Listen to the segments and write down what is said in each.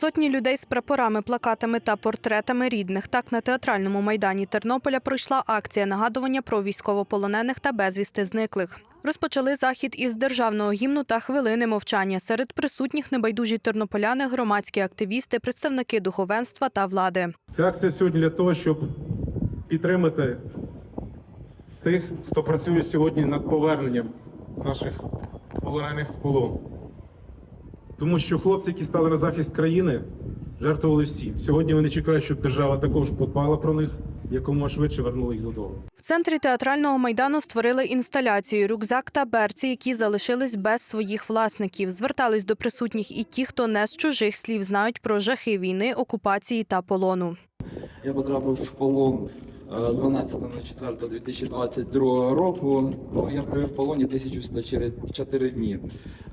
Сотні людей з прапорами, плакатами та портретами рідних. Так на театральному майдані Тернополя пройшла акція нагадування про військовополонених та безвісти зниклих. Розпочали захід із державного гімну та хвилини мовчання. Серед присутніх небайдужі тернополяни, громадські активісти, представники духовенства та влади. Ця акція сьогодні для того, щоб підтримати тих, хто працює сьогодні над поверненням наших полонених з полону. Тому що хлопці, які стали на захист країни, жертвували всі. Сьогодні вони чекають, щоб держава також подбала про них, якомога швидше вернула їх додому. В центрі театрального майдану створили інсталяцію рюкзак та берці, які залишились без своїх власників. Звертались до присутніх і ті, хто не з чужих слів знають про жахи війни, окупації та полону. Я потрапив в полон 12.04.2022 року. Ну, я провів в полоні 1104 дні.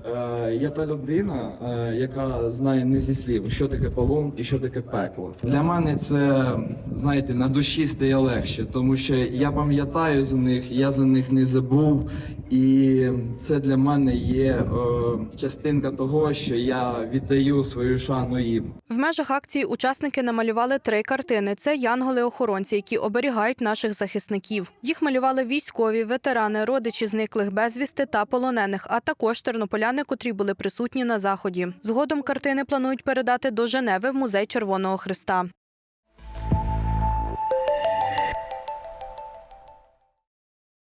Е, Я та людина, е, яка знає не зі слів, що таке полон і що таке пекло. Для мене це, знаєте, на душі стає легше, тому що я пам'ятаю за них, я за них не забув. І це для мене є е, частинка того, що я віддаю свою шану їм. В межах акції учасники намалювали три картини. Це янголи-охоронці, які оберігають наших захисників. Їх малювали військові, ветерани, родичі зниклих безвісти та полонених, а також тернополяни, котрі були присутні на заході. Згодом картини планують передати до Женеви в музей Червоного Христа.